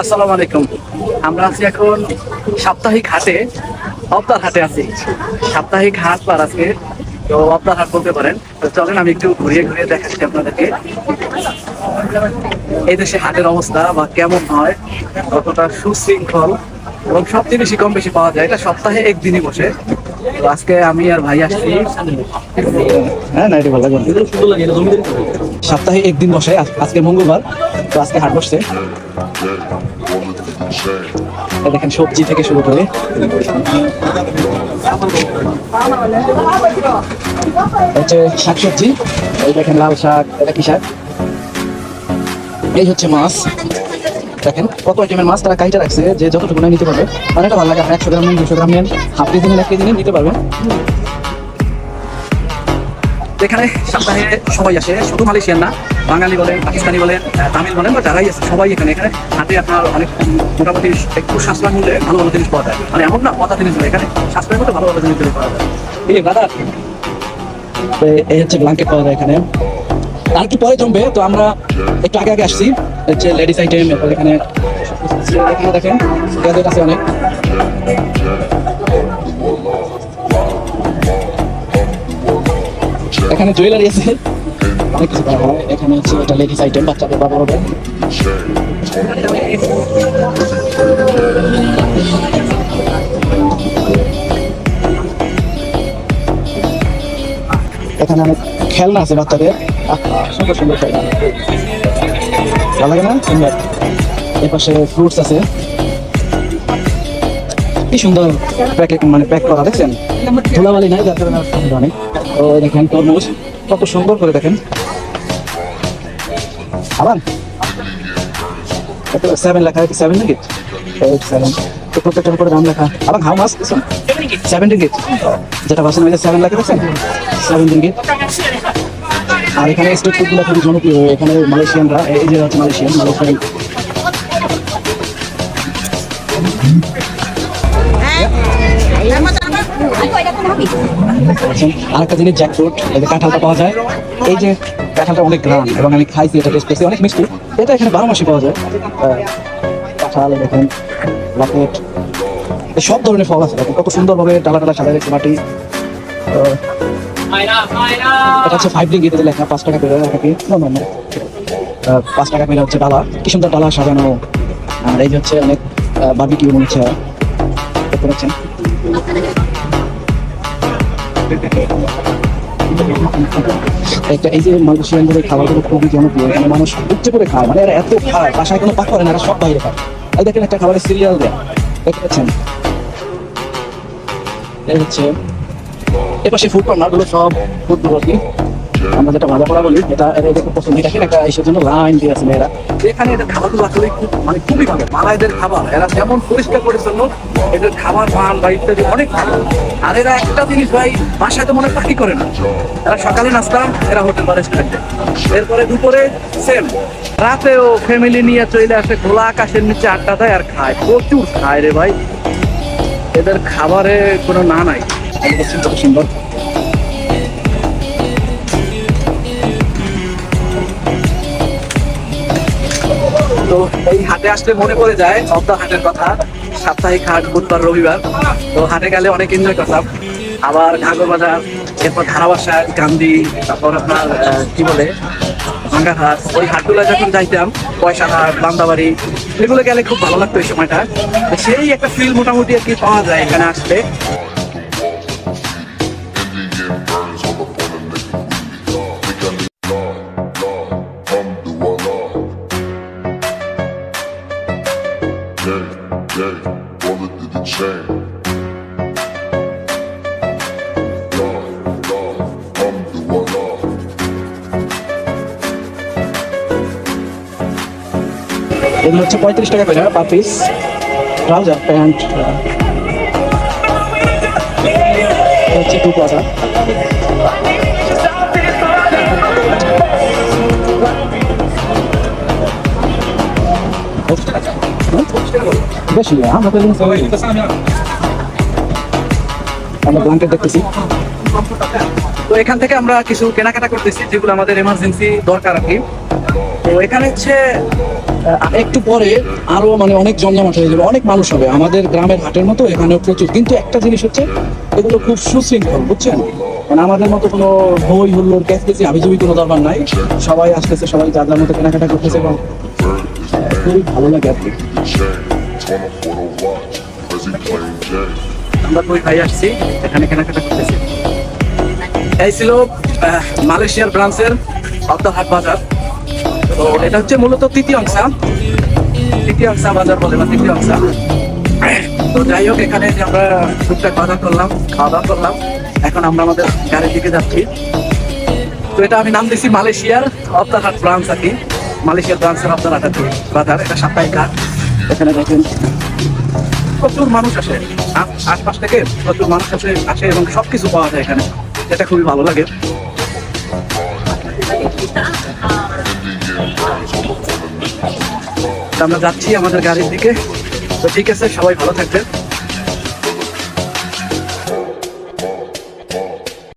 আসসালামু আলাইকুম। আমরা আছি এখন সাপ্তাহিক হাটে, অবতার হাটে আছি। সাপ্তাহিক হাট পার আজকে, তো অবতার হাট বলতে পারেন। চলেন, আমি একটু ঘুরিয়ে ঘুরিয়ে দেখাচ্ছি আপনাদেরকে। এই দেশে হাটের অবস্থা বা কেমন হয়, কতটা সুশৃঙ্খল এবং সব জিনিসই কম বেশি পাওয়া যায়, এটা সপ্তাহে একদিনই বসে। তো আজকে আমি আর ভাই আসছি। হ্যাঁ না, এটা ভালো সপ্তাহে একদিন বসে, আজ- আজকে মঙ্গলবার, তো আজকে হাট বসছে। দেখেন, সবজি থেকে শুরু করে হচ্ছে শাক সবজি দেখেন লাল শাক, এটা কি শাক? এই হচ্ছে মাছ। দেখেন কত আইটেমের মাছ তারা কাইটা রাখছে, যে যতটুকু নিতে পারবে। আর এটা ভালো লাগে আপনি একশো গ্রাম নেন দুশো গ্রাম নেন, হাফ কেজি নেন এক কেজি নেন নিতে পারবেন। এখানে সপ্তাহে সবাই আসে, শুধু মালয়েশিয়ান না, বাঙালি বলেন, পাকিস্তানি বলেন তামিল বলেন, বা যারাই আছে, সবাই এখানে। এখানে হাটে আপনার অনেক মোটামুটি একটু সাশ্রয় মূল্যে ভালো ভালো জিনিস পাওয়া যায়। মানে এমন না কথা জিনিস এখানে সাশ্রয়ের মধ্যে ভালো ভালো জিনিস পাওয়া যায়। এই দাদা এই হচ্ছে ব্ল্যাঙ্কেট পাওয়া যায় এখানে। আর কি পরে জমবে, তো আমরা একটু আগে আগে আসছি। হচ্ছে লেডিস আইটেম এখানে এখানে দেখেন গ্যাজেট আছে অনেক। এখানে জুয়েলারি আছে। অনেক কিছু পাওয়া হয় এখানে হচ্ছে এটা লেডিস আইটেম বাচ্চাদের বা বড়দের এখানে অনেক খেলনা আছে বাচ্চাদের। সুন্দর সুন্দর খেলনা। ভালো লাগে না? সুন্দর এর পাশে ফ্রুটস আছে। কি সুন্দর প্যাকেট মানে প্যাক করা দেখছেন? ধুলাবালি নাই যার কারণে সুন্দর অনেক তো দেখেন তরমুজ। কত সুন্দর করে দেখেন। আবার সেভেন লেখা সেভেন এইট সেভেন তো প্রত্যেকটার উপরে দাম লেখা। আবার হাউ মাস সেভেন রিগিট যেটা ভাষণ হয়েছে সেভেন লেখা দেখছেন? সেভেন রিগিট আর এখানে স্ট্রিট ফুডগুলো খুবই জনপ্রিয় এখানে মালয়েশিয়ানরা, এই যে হচ্ছে মালয়েশিয়ান মালয়েশিয়ান। একটা জিনিস জ্যাকফ্রুট কাঁঠালটা পাওয়া যায়। এই যে কাঁঠালটা অনেক এবং আমি খাইছি, এটা অনেক মিষ্টি। এটা এখানে বারো মাসই পাওয়া যায়। কাঁঠাল সব ধরনের ফল আছে কত সুন্দরভাবে ডালা ডালা সাজায় রেখেছে মাটি এটা হচ্ছে ফাইভ লেখা পাঁচ টাকা পাঁচ টাকা করে হচ্ছে ডালা। কি সুন্দর ডালা সাজানো। আর এই হচ্ছে অনেক দেখতে পাচ্ছেন? এই যে খাবারগুলো খুবই জনপ্রিয়। মানুষ উচ্চে করে খায়। মানে এরা এত খায়, বাসায় কোনো পাক করে না সব বাইরে খায়। দেখেন একটা খাবারের সিরিয়াল দেয়। দেখতে পাচ্ছেন? এই হচ্ছে এপাশে ফুড কর্নারগুলো সব ফুড কি আমরা যেটা ভাজা পড়া বলি, এটা এদের খুব পছন্দ। দেখেন একটা এইসব জন্য লাইন দিয়ে আছে মেয়েরা। এখানে এদের খাবারগুলো আসলে খুব মানে খুবই ভালো। মালাইদের খাবার, এরা যেমন পরিষ্কার পরিচ্ছন্ন, এদের খাবার মান বা ইত্যাদি অনেক ভালো। আর এরা একটা জিনিস ভাই, বাসায় তো মনে পাকি করে না। এরা সকালে নাস্তা, এরা হোটেল বা রেস্টুরেন্টে এরপরে দুপুরে সেম রাতেও ফ্যামিলি নিয়ে চলে আসে, খোলা আকাশের নিচে আড্ডা দেয় আর খায়। প্রচুর খায় রে ভাই। এদের খাবারে কোনো না নাই। এই দেখছেন কত তো এই হাটে আসলে মনে পড়ে যায়, সপ্তাহ হাটের কথা। সাপ্তাহিক হাট, বুধবার, রবিবার। তো হাটে গেলে অনেক এনজয় করতাম। আবার ঘাগর বাজার, এরপর ধারাবাসা, গান্ধী, তারপর আপনার কি বলে? ভাঙ্গা হাট ওই হাটগুলো যখন যাইতাম পয়সা হাট বান্দাবাড়ি, এগুলো গেলে খুব ভালো লাগতো এই সময়টা। সেই একটা ফিল মোটামুটি আর কি পাওয়া যায় এখানে আসলে। এগুলো হচ্ছে পঁয়ত্রিশ টাকা করে পার পিস ট্রাউজার প্যান্ট হচ্ছে টু প্লাজা আমরা তো আমরা তো এখান থেকে আমরা কিছু কেনাকাটা করতেছি, যেগুলো আমাদের এমার্জেন্সি দরকার আর কি। তো এখানে হচ্ছে একটু পরে আরও মানে অনেক জমজমাট হয়ে যাবে, অনেক মানুষ হবে আমাদের গ্রামের হাটের মতো, এখানেও প্রচুর। কিন্তু একটা জিনিস হচ্ছে, এগুলো খুব সুশৃঙ্খল, বুঝছেন? মানে আমাদের মতো কোনো হই হুল্লোর ক্যাসকেসি হাবিজুবি কোনো দরকার নাই। সবাই আসতেছে, সবাই যার যার মতো কেনাকাটা করতেছে এবং খুবই ভালো লাগে আর কি. আমরা দুই ভাই আসছি, এখানে কেনাকাটা করতেছি। এই ছিল মালয়েশিয়ার ব্রাঞ্চের অর্ধহাট বাজার। তো এটা হচ্ছে মূলত তৃতীয় অংশা। তৃতীয় অংশা বাজার বলে বা তৃতীয় অংশা। তো যাই হোক, এখানে যে আমরা টুকটাক বাজার করলাম, খাওয়া দাওয়া করলাম, এখন আমরা আমাদের গাড়ির দিকে যাচ্ছি। তো এটা আমি নাম দিয়েছি মালয়েশিয়ার অবদারহাট ব্রাঞ্চ আর কি। মালয়েশিয়ার ব্রাঞ্চের কি, বাজার। এটা সাপ্তাহিক এখানে দেখেন, প্রচুর মানুষ আসে। আশপাশ থেকে প্রচুর মানুষ আসে আসে এবং সবকিছু পাওয়া যায় এখানে। এটা খুবই ভালো লাগে। আমরা যাচ্ছি আমাদের গাড়ির দিকে। তো ঠিক আছে সবাই ভালো থাকবেন।